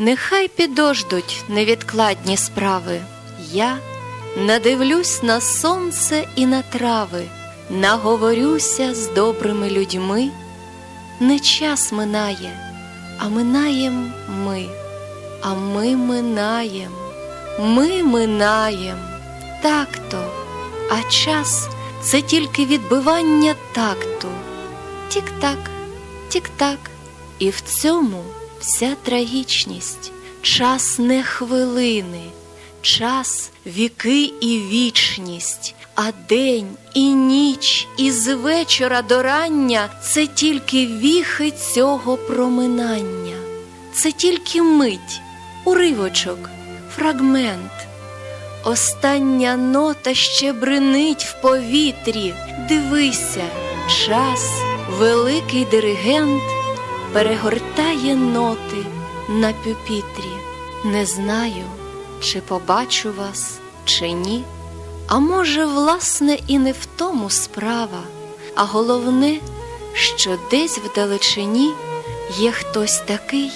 Нехай підождуть невідкладні справи. Я надивлюсь на сонце і на трави, наговорюся з добрими людьми. Не час минає, а минаєм ми, а ми минаєм, ми минаєм. Так-то, а час це тільки відбивання такту. Тік-так, тік-так. І в цьому вся трагічність. Час не хвилини, час віки і вічність, а день і ніч із вечора до рання це тільки віхи цього проминання, це тільки мить, уривочок, фрагмент. Остання нота ще бринить в повітрі. Дивися, час, великий диригент перегортає ноти на пюпітрі. Не знаю, чи побачу вас, чи ні. А може, власне, і не в тому справа, а головне, що десь вдалечині є хтось такий,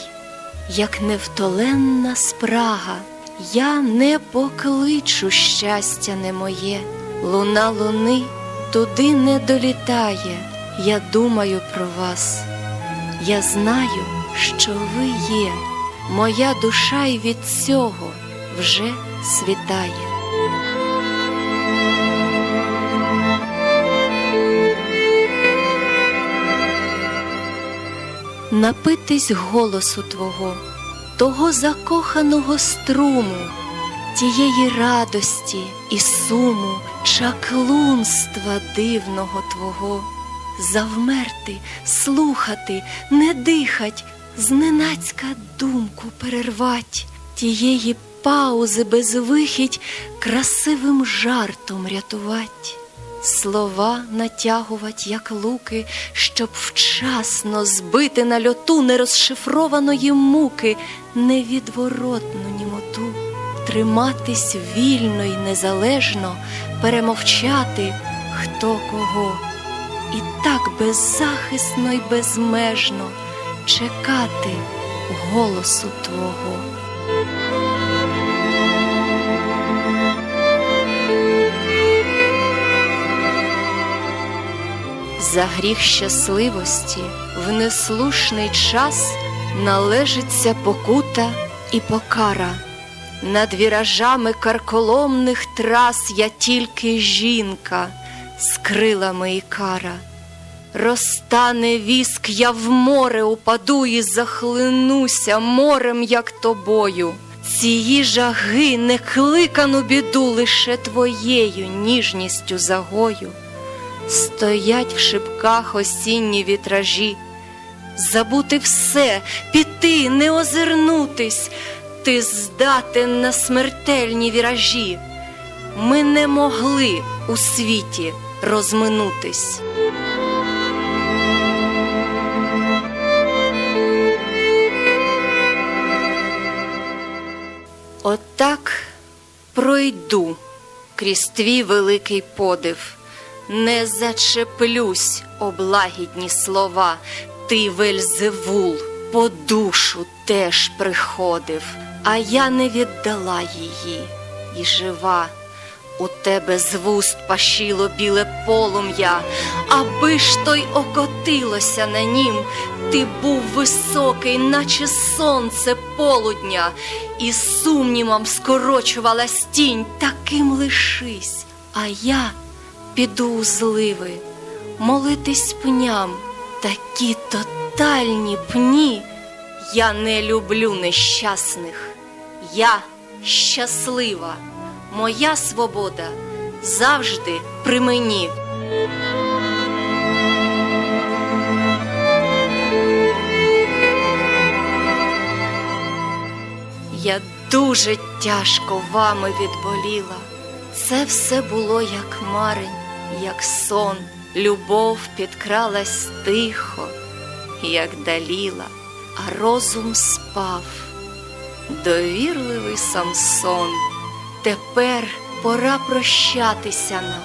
як невтоленна спрага. Я не покличу щастя не моє, луна луни туди не долітає. Я думаю про вас. Я знаю, що ви є, моя душа й від цього вже світає. Напитись голосу Твого, того закоханого струму, тієї радості і суму, чаклунства дивного Твого завмерти, слухати, не дихать, зненацька думку перервать, тієї паузи безвихідь красивим жартом рятувать, слова натягувать, як луки, щоб вчасно збити на льоту нерозшифрованої муки, невідворотну німоту, триматись вільно й незалежно, перемовчати хто кого і так беззахисно й безмежно чекати голосу Твого. За гріх щасливості в неслушний час належиться покута і покара. Над віражами карколомних трас я тільки жінка з крилами кара. Розтане віск, я в море упаду і захлинуся морем, як тобою. Цієї жаги некликану біду лише твоєю ніжністю загою. Стоять в шибках осінні вітражі, забути все, піти, не озирнутись, ти здатен на смертельні віражі. Ми не могли у світі розминутись. Отак пройду крізь твій великий подив, не зачеплюсь облагідні слова, ти вельзевул по душу теж приходив, а я не віддала її і жива. У тебе з вуст пашіло біле полум'я, аби ж то й окотилося на нім, ти був високий, наче сонце полудня, і сумнівом скорочувалась тінь, таким лишись, а я піду у зливи, молитись пням, такі тотальні пні. Я не люблю нещасних, я щаслива. Моя свобода завжди при мені. Я дуже тяжко вами відболіла. Це все було як марень, як сон. Любов підкралась тихо, як даліла, а розум спав. Довірливий Самсон. Тепер пора прощатися нам.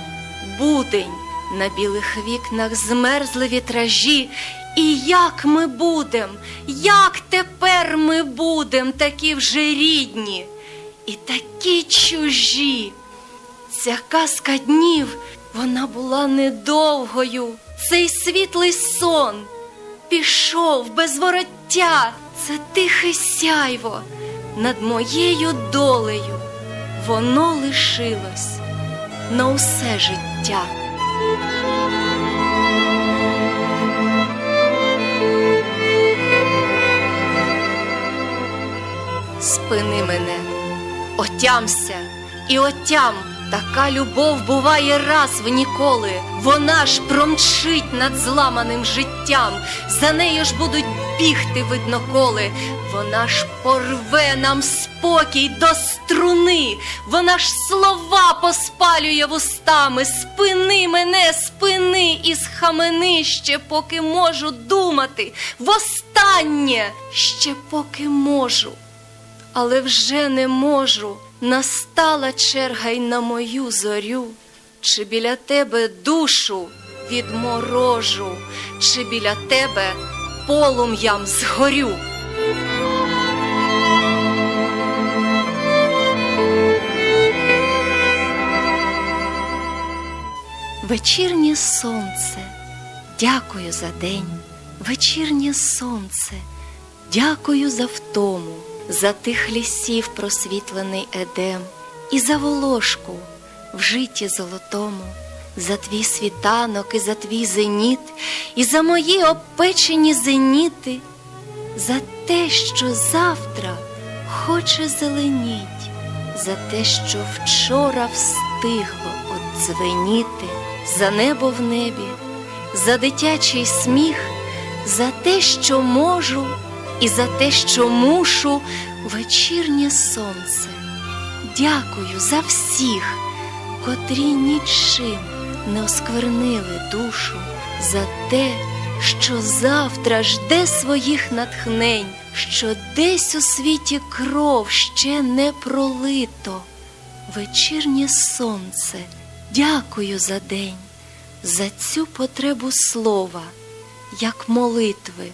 Будень на білих вікнах змерзли вітражі, І як ми будем, як тепер ми будем такі вже рідні і такі чужі. Ця казка днів, вона була недовгою. Цей світлий сон пішов без вороття. Це тихе сяйво над моєю долею. Воно лишилось на усе життя. Спини мене, отямся і отям. Така любов буває раз в ніколи. Вона ж промчить над зламаним життям. За нею ж будуть бігти видно коли. Вона ж порве нам спокій до струни. Вона ж слова поспалює вустами. Спини мене, спини і схамени ще поки можу думати. Востаннє ще поки можу але вже не можу. Настала черга й на мою зорю, чи біля тебе душу відморожу, чи біля тебе полум'ям згорю. Вечірнє сонце, дякую за день, вечірнє сонце, дякую за втому, за тих лісів просвітлений едем, і за волошку в житті золотому, за твій світанок і за твій зеніт, і за мої обпечені зеніти, за те, що завтра хоче зеленіть, за те, що вчора встигло одзвеніти, за небо в небі, за дитячий сміх, за те, що можу, і за те, що мушу вечірнє сонце. Дякую за всіх, котрі нічим не осквернили душу, за те, що завтра жде своїх натхнень, що десь у світі кров ще не пролито. Вечірнє сонце, дякую за день, за цю потребу слова, як молитви.